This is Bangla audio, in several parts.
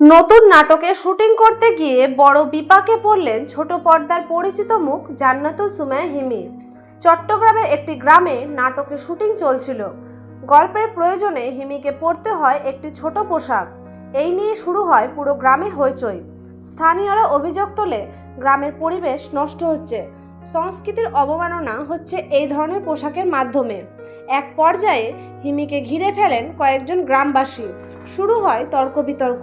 নতুন নাটকে শুটিং করতে গিয়ে বড় বিপাকে পড়লেন ছোট পর্দার পরিচিত মুখ জান্নাতুল সুমায়া হিমি। চট্টগ্রামের একটি গ্রামে নাটকে শুটিং চলছিল। গল্পের প্রয়োজনে হিমিকে পরতে হয় একটি ছোট পোশাক। এই নিয়ে শুরু হয় পুরো গ্রামে হইচই। স্থানীয়রা অভিযোগ তোলে, গ্রামের পরিবেশ নষ্ট হচ্ছে। সংস্কৃতির অবমাননা হচ্ছে এই ধরনের পোশাকের মাধ্যমে। এক পর্যায়ে হিমিকে ঘিরে ফেলেন কয়েকজন গ্রামবাসী। শুরু হয় তর্ক বিতর্ক।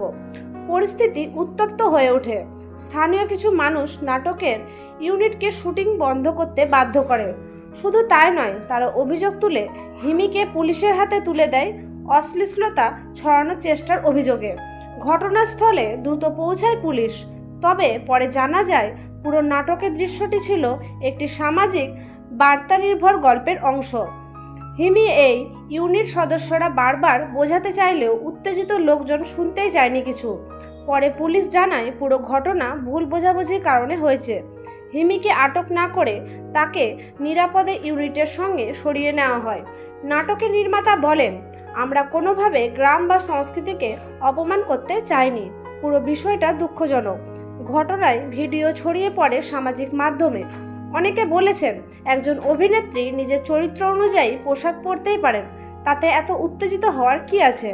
পরিস্থিতি উত্তপ্ত হয়ে ওঠে। স্থানীয় কিছু মানুষ নাটকের ইউনিটকে শুটিং বন্ধ করতে বাধ্য করে। শুধু তাই নয়, তারা অভিযোগ তুলে হিমিকে পুলিশের হাতে তুলে দেয়, অশ্লীলতা ছড়ানোর চেষ্টার অভিযোগে। ঘটনাস্থলে দ্রুত পৌঁছায় পুলিশ। তবে পরে জানা যায়, পুরো নাটকের দৃশ্যটি ছিল একটি সামাজিক বার্তা নির্ভর গল্পের অংশ। হিমি এই ইউনিট সদস্যরা বারবার বোঝাতে চাইলেও উত্তেজিত লোকজন শুনতেই চায়নি কিছু। পরে পুলিশ জানায় পুরো ঘটনা ভুল বোঝাবুঝির কারণে হয়েছে। হিমিকে আটক না করে তাকে নিরাপদে ইউনিটের সঙ্গে সরিয়ে নেওয়া হয়। নাটকের নির্মাতা বলেন, আমরা কোনোভাবে গ্রাম বা সংস্কৃতিকে অপমান করতে চাইনি। পুরো বিষয়টা দুঃখজনক। ঘটনায় ভিডিও ছড়িয়ে পড়ে সামাজিক মাধ্যমে। অনেকে বলেছেন, একজন অভিনেত্রী নিজের চরিত্র অনুযায়ী পোশাক পরতেই পারেন। তাতে এত উত্তেজিত হওয়ার কি আছে?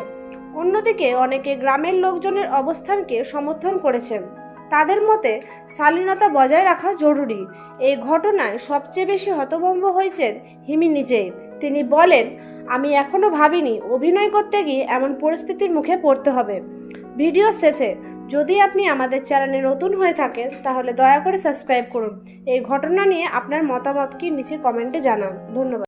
অন্যদিকে অনেকে গ্রামের লোকজনের অবস্থানকে সমর্থন করেছেন। তাদের মতে, শালীনতা বজায় রাখা জরুরি। এই ঘটনায় সবচেয়ে বেশি হতভম্ব হয়েছেন হিমি নিজেই। তিনি বলেন, আমি এখনও ভাবিনি অভিনয় করতে গিয়ে এমন পরিস্থিতির মুখে পড়তে হবে। ভিডিও শেষে যদি আপনি আমাদের চ্যানেলে নতুন হয়ে থাকেন, তাহলে দয়া করে সাবস্ক্রাইব করুন। এই ঘটনা নিয়ে আপনার মতামত কি, নিচে কমেন্টে জানান। ধন্যবাদ।